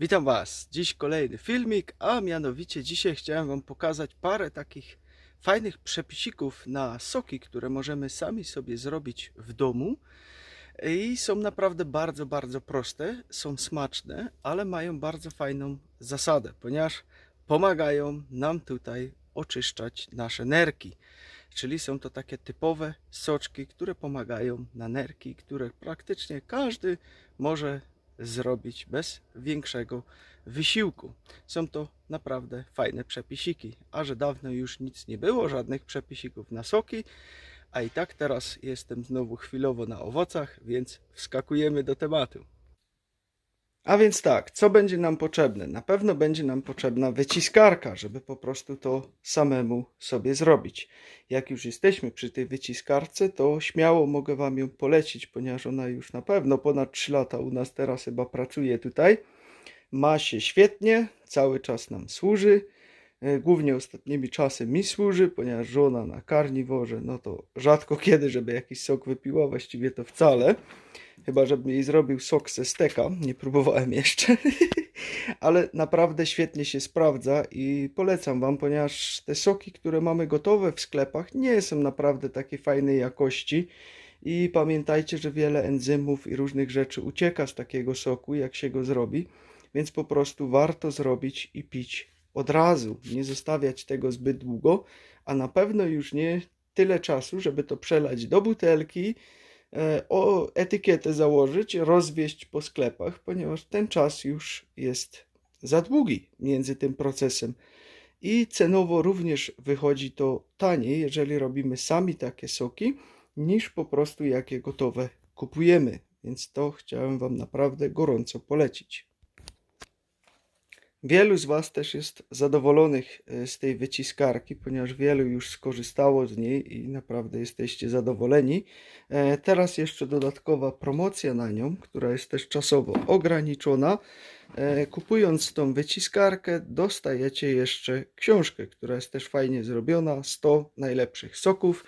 Witam Was. Dziś kolejny filmik, a mianowicie dzisiaj chciałem Wam pokazać parę takich fajnych przepisików na soki, które możemy sami sobie zrobić w domu. I są naprawdę bardzo, bardzo proste, są smaczne, ale mają bardzo fajną zasadę, ponieważ pomagają nam tutaj oczyszczać nasze nerki. Czyli są to takie typowe soczki, które pomagają na nerki, które praktycznie każdy może zrobić bez większego wysiłku. Są to naprawdę fajne przepisiki, a że dawno już nic nie było, żadnych przepisików na soki, a i tak teraz jestem znowu chwilowo na owocach, więc wskakujemy do tematu. A więc tak, co będzie nam potrzebne? Na pewno będzie nam potrzebna wyciskarka, żeby po prostu to samemu sobie zrobić. Jak już jesteśmy przy tej wyciskarce, to śmiało mogę Wam ją polecić, ponieważ ona już na pewno ponad 3 lata u nas teraz chyba pracuje tutaj. Ma się świetnie, cały czas nam służy. E, Głównie ostatnimi czasy mi służy, ponieważ żona na karniworze, no to rzadko kiedy, żeby jakiś sok wypiła, właściwie to wcale. Chyba, żebym jej zrobił sok ze steka, nie próbowałem jeszcze. Ale naprawdę świetnie się sprawdza i polecam Wam, ponieważ te soki, które mamy gotowe w sklepach, nie są naprawdę takiej fajnej jakości. I pamiętajcie, że wiele enzymów i różnych rzeczy ucieka z takiego soku, jak się go zrobi, więc po prostu warto zrobić i pić od razu, nie zostawiać tego zbyt długo, a na pewno już nie tyle czasu, żeby to przelać do butelki, o etykietę założyć, rozwieść po sklepach, ponieważ ten czas już jest za długi między tym procesem. I cenowo również wychodzi to taniej, jeżeli robimy sami takie soki, niż po prostu jakie gotowe kupujemy. Więc to chciałem Wam naprawdę gorąco polecić. Wielu z Was też jest zadowolonych e, z tej wyciskarki, ponieważ wielu już skorzystało z niej i naprawdę jesteście zadowoleni. E, Teraz jeszcze dodatkowa promocja na nią, która jest też czasowo ograniczona. E, Kupując tą wyciskarkę, dostajecie jeszcze książkę, która jest też fajnie zrobiona. 100 najlepszych soków.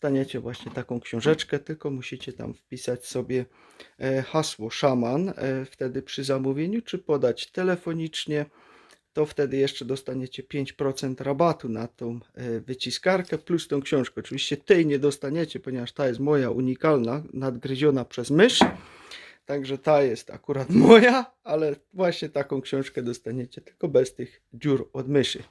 Staniecie właśnie taką książeczkę, tylko musicie tam wpisać sobie e, hasło szaman e, wtedy przy zamówieniu, czy podać telefonicznie, to wtedy jeszcze dostaniecie 5% rabatu na tą e, wyciskarkę plus tą książkę. Oczywiście tej nie dostaniecie, ponieważ ta jest moja unikalna, nadgryziona przez mysz. Także ta jest akurat moja, ale właśnie taką książkę dostaniecie, tylko bez tych dziur od myszy.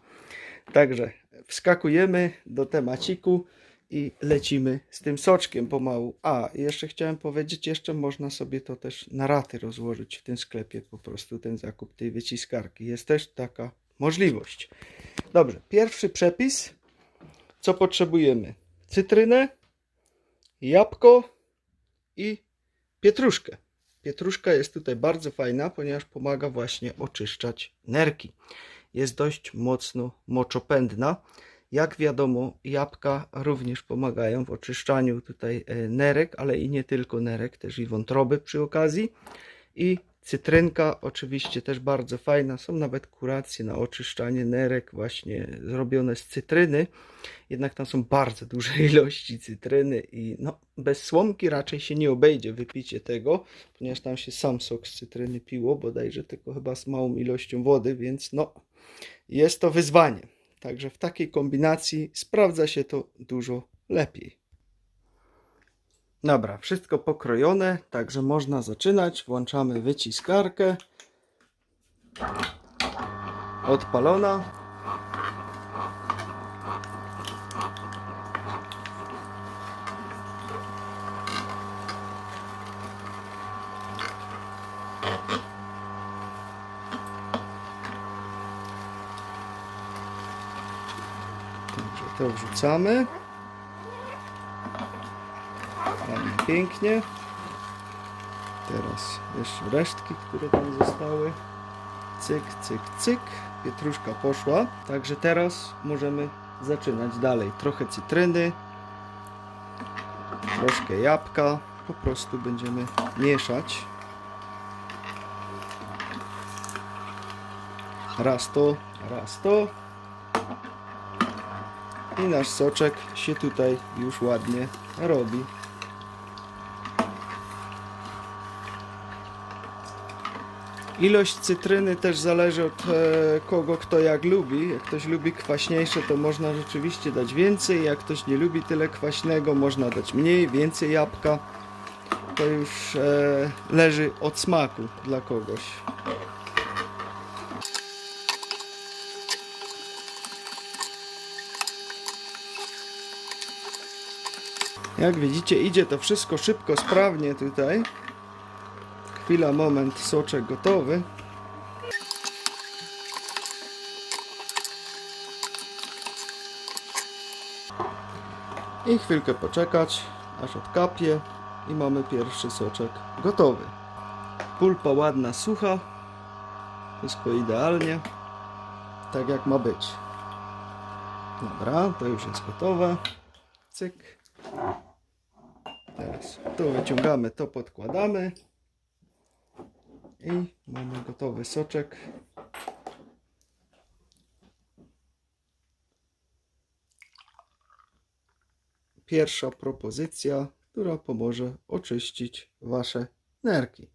Także wskakujemy do temaciku i lecimy z tym soczkiem pomału. A, jeszcze chciałem powiedzieć, jeszcze można sobie to też na raty rozłożyć w tym sklepie, po prostu ten zakup tej wyciskarki. Jest też taka możliwość. Dobrze, pierwszy przepis. Co potrzebujemy? Cytrynę, jabłko i pietruszkę. Pietruszka jest tutaj bardzo fajna, ponieważ pomaga właśnie oczyszczać nerki. Jest dość mocno moczopędna. Jak wiadomo, jabłka również pomagają w oczyszczaniu tutaj e, nerek, ale i nie tylko nerek, też i wątroby przy okazji. I cytrynka oczywiście też bardzo fajna. Są nawet kuracje na oczyszczanie nerek właśnie zrobione z cytryny. Jednak tam są bardzo duże ilości cytryny i no, bez słomki raczej się nie obejdzie wypicie tego, ponieważ tam się sam sok z cytryny piło, bodajże tylko chyba z małą ilością wody, więc no, jest to wyzwanie. Także w takiej kombinacji sprawdza się to dużo lepiej. Dobra, wszystko pokrojone, także można zaczynać. Włączamy wyciskarkę. Odpalona. Także to wrzucamy. Ładnie, pięknie. Teraz jeszcze resztki, które tam zostały. Cyk, cyk, cyk. Pietruszka poszła. Także teraz możemy zaczynać dalej. Trochę cytryny. Troszkę jabłka. Po prostu będziemy mieszać. Raz to, raz to. I nasz soczek się tutaj już ładnie robi. Ilość cytryny też zależy od e, kogo kto jak lubi. Jak ktoś lubi kwaśniejsze, to można rzeczywiście dać więcej. Jak ktoś nie lubi tyle kwaśnego, można dać mniej, więcej jabłka. To już e, leży od smaku dla kogoś. Jak widzicie, idzie to wszystko szybko, sprawnie tutaj. Chwila, moment, soczek gotowy. I chwilkę poczekać, aż odkapie i mamy pierwszy soczek gotowy. Pulpa ładna, sucha. Wszystko idealnie. Tak jak ma być. Dobra, to już jest gotowe. Cyk. To wyciągamy, to podkładamy. I mamy gotowy soczek. Pierwsza propozycja, która pomoże oczyścić Wasze nerki.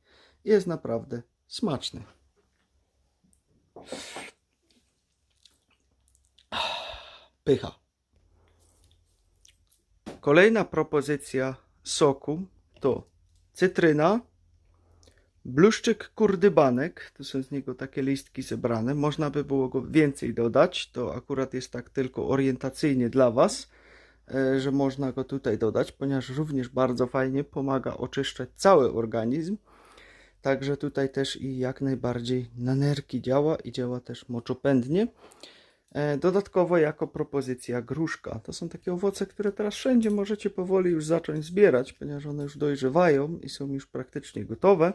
Jest naprawdę smaczny. Pycha. Kolejna propozycja soku to cytryna, bluszczyk kurdybanek, to są z niego takie listki zebrane. Można by było go więcej dodać, to akurat jest tak tylko orientacyjnie dla Was, e, że można go tutaj dodać, ponieważ również bardzo fajnie pomaga oczyszczać cały organizm. Także tutaj też i jak najbardziej na nerki działa i działa też moczopędnie. E, Dodatkowo jako propozycja gruszka. To są takie owoce, które teraz wszędzie możecie powoli już zacząć zbierać, ponieważ one już dojrzewają i są już praktycznie gotowe.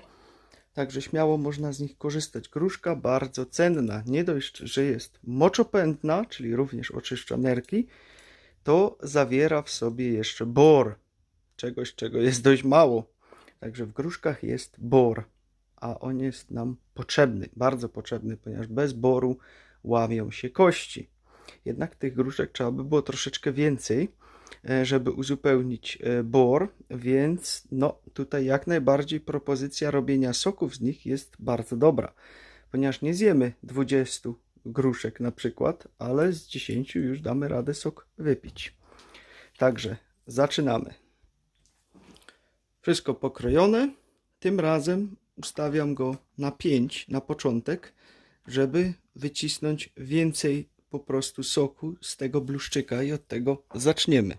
Także śmiało można z nich korzystać. Gruszka bardzo cenna. Nie dość, że jest moczopędna, czyli również oczyszcza nerki, to zawiera w sobie jeszcze bor. Czegoś, czego jest dość mało. Także w gruszkach jest bor, a on jest nam potrzebny, bardzo potrzebny, ponieważ bez boru łamią się kości. Jednak tych gruszek trzeba by było troszeczkę więcej, e, żeby uzupełnić e, bor, więc no tutaj jak najbardziej propozycja robienia soków z nich jest bardzo dobra, ponieważ nie zjemy 20 gruszek na przykład, ale z 10 już damy radę sok wypić. Także zaczynamy. Wszystko pokrojone. Tym razem ustawiam go na 5 na początek, żeby wycisnąć więcej po prostu soku z tego bluszczyka i od tego zaczniemy.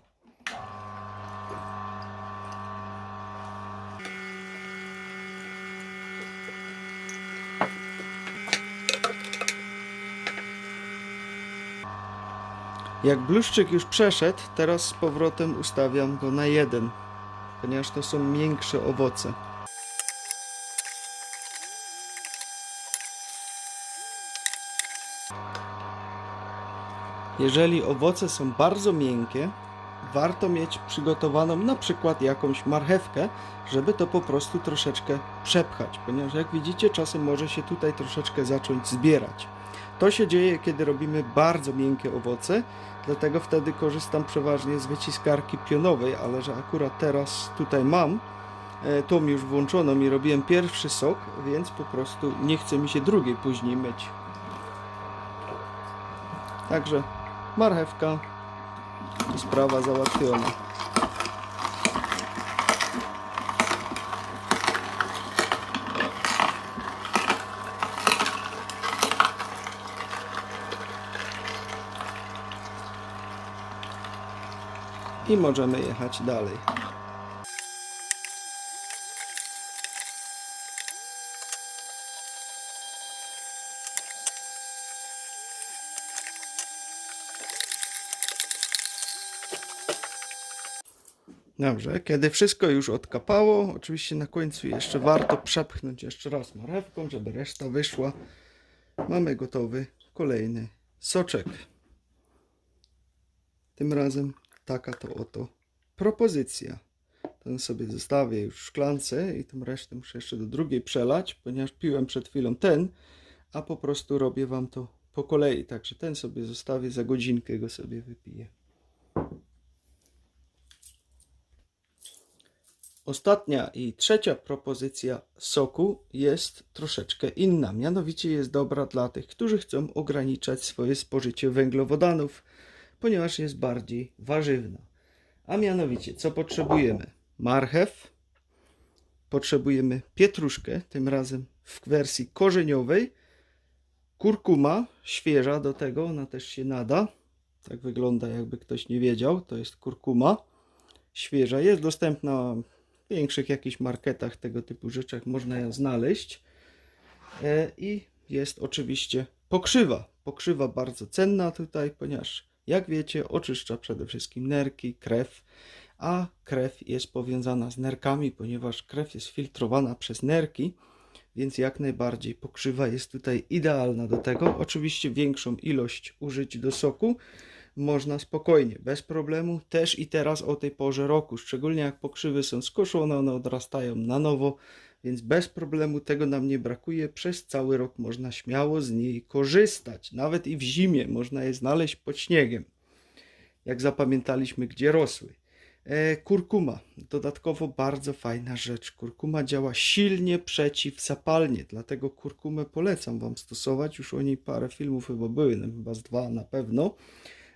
Jak bluszczyk już przeszedł, teraz z powrotem ustawiam go na jeden, ponieważ to są miększe owoce. Jeżeli owoce są bardzo miękkie, warto mieć przygotowaną na przykład jakąś marchewkę, żeby to po prostu troszeczkę przepchać, ponieważ jak widzicie, czasem może się tutaj troszeczkę zacząć zbierać. To się dzieje, kiedy robimy bardzo miękkie owoce, dlatego wtedy korzystam przeważnie z wyciskarki pionowej, ale że akurat teraz tutaj mam e, tą już włączoną i robiłem pierwszy sok, więc po prostu nie chce mi się drugiej później myć. Także marchewka i sprawa załatwiona. I możemy jechać dalej. Dobrze, kiedy wszystko już odkapało, oczywiście na końcu jeszcze warto przepchnąć jeszcze raz marchewką, żeby reszta wyszła. Mamy gotowy kolejny soczek. Tym razem taka to oto propozycja. Ten sobie zostawię już w szklance i tą resztę muszę jeszcze do drugiej przelać, ponieważ piłem przed chwilą ten, a po prostu robię Wam to po kolei. Także ten sobie zostawię, za godzinkę go sobie wypiję. Ostatnia i trzecia propozycja soku jest troszeczkę inna. Mianowicie jest dobra dla tych, którzy chcą ograniczać swoje spożycie węglowodanów, ponieważ jest bardziej warzywna. A mianowicie, co potrzebujemy? Marchew, potrzebujemy pietruszkę, tym razem w wersji korzeniowej, kurkuma świeża do tego, ona też się nada. Tak wygląda, jakby ktoś nie wiedział. To jest kurkuma świeża. Jest dostępna większych jakichś marketach tego typu rzeczach, można ją znaleźć. E, I jest oczywiście pokrzywa. Pokrzywa bardzo cenna tutaj, ponieważ jak wiecie, oczyszcza przede wszystkim nerki, krew, a krew jest powiązana z nerkami, ponieważ krew jest filtrowana przez nerki, więc jak najbardziej pokrzywa jest tutaj idealna do tego. Oczywiście większą ilość użyć do soku można spokojnie, bez problemu, też i teraz o tej porze roku, szczególnie jak pokrzywy są skoszone, one odrastają na nowo, więc bez problemu tego nam nie brakuje. Przez cały rok można śmiało z niej korzystać. Nawet i w zimie można je znaleźć pod śniegiem. Jak zapamiętaliśmy, gdzie rosły. E, kurkuma. Dodatkowo bardzo fajna rzecz. Kurkuma działa silnie przeciwzapalnie, dlatego kurkumę polecam Wam stosować. Już o niej parę filmów chyba były, no, chyba z dwa na pewno.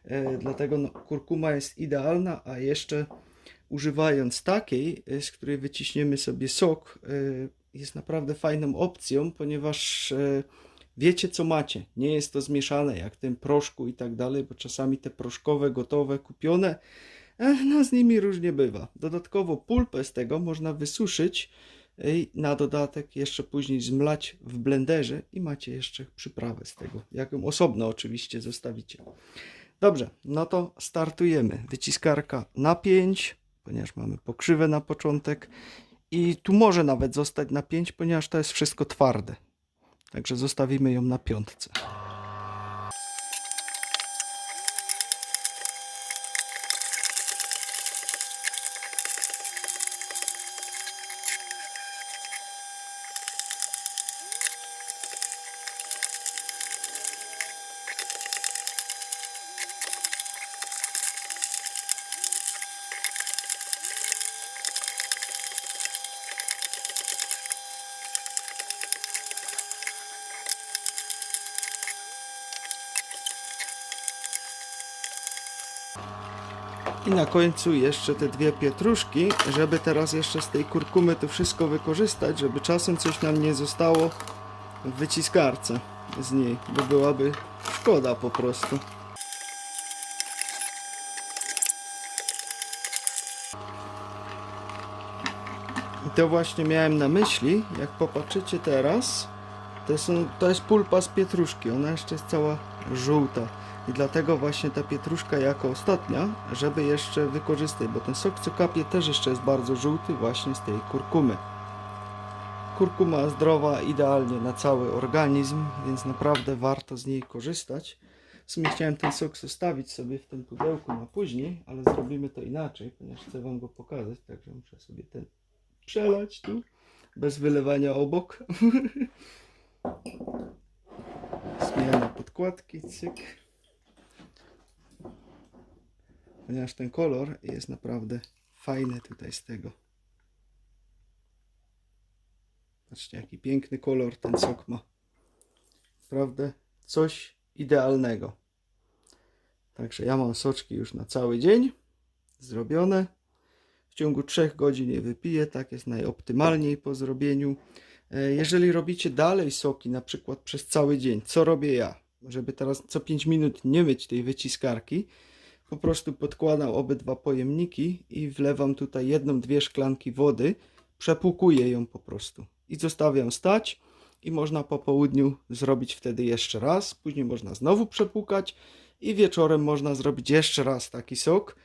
E, dlatego no, kurkuma jest idealna, a jeszcze używając takiej, e, z której wyciśniemy sobie sok, e, jest naprawdę fajną opcją, ponieważ wiecie co macie. Nie jest to zmieszane jak tym proszku i tak dalej, bo czasami te proszkowe, gotowe, kupione, no z nimi różnie bywa. Dodatkowo pulpę z tego można wysuszyć i na dodatek jeszcze później zmlać w blenderze i macie jeszcze przyprawę z tego, jaką osobno oczywiście zostawicie. Dobrze, no to startujemy. Wyciskarka na 5, ponieważ mamy pokrzywę na początek. I tu może nawet zostać na 5, ponieważ to jest wszystko twarde. Także zostawimy ją na piątce. I na końcu jeszcze te dwie pietruszki, żeby teraz jeszcze z tej kurkumy to wszystko wykorzystać, żeby czasem coś nam nie zostało w wyciskarce z niej, bo byłaby szkoda po prostu. I to właśnie miałem na myśli, jak popatrzycie teraz, to, są, to jest pulpa z pietruszki, ona jeszcze jest cała żółta. I dlatego właśnie ta pietruszka jako ostatnia, żeby jeszcze wykorzystać, bo ten sok co kapie też jeszcze jest bardzo żółty właśnie z tej kurkumy. Kurkuma zdrowa idealnie na cały organizm, więc naprawdę warto z niej korzystać. W sumie chciałem ten sok zostawić sobie w tym pudełku na później, ale zrobimy to inaczej, ponieważ chcę Wam go pokazać, także muszę sobie ten przelać tu, bez wylewania obok. Zmiana podkładki, cyk. Ponieważ ten kolor jest naprawdę fajny tutaj z tego. Patrzcie, jaki piękny kolor ten sok ma. Naprawdę coś idealnego. Także ja mam soczki już na cały dzień zrobione. W ciągu 3 godzin je wypiję, tak jest najoptymalniej po zrobieniu. E, Jeżeli robicie dalej soki, na przykład przez cały dzień, co robię ja? Żeby teraz co 5 minut nie myć tej wyciskarki, po prostu podkładam obydwa pojemniki i wlewam tutaj jedną, dwie szklanki wody, przepłukuję ją po prostu. I zostawiam stać i można po południu zrobić wtedy jeszcze raz, później można znowu przepłukać i wieczorem można zrobić jeszcze raz taki sok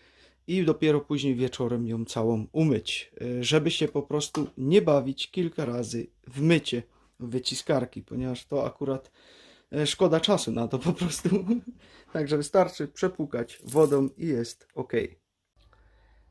i dopiero później wieczorem ją całą umyć, y, żeby się po prostu nie bawić kilka razy w mycie wyciskarki, ponieważ to akurat szkoda czasu na to po prostu. Także wystarczy przepłukać wodą i jest ok.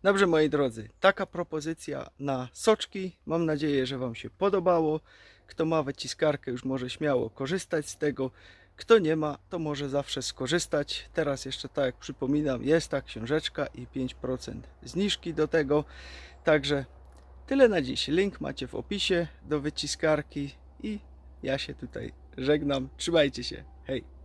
Dobrze moi drodzy, taka propozycja na soczki. Mam nadzieję, że Wam się podobało. Kto ma wyciskarkę już może śmiało korzystać z tego. Kto nie ma, to może zawsze skorzystać. Teraz jeszcze tak jak przypominam, jest ta książeczka i 5% zniżki do tego. Także Tyle na dziś. Link macie w opisie do wyciskarki i ja się tutaj żegnam. Trzymajcie się. Hej!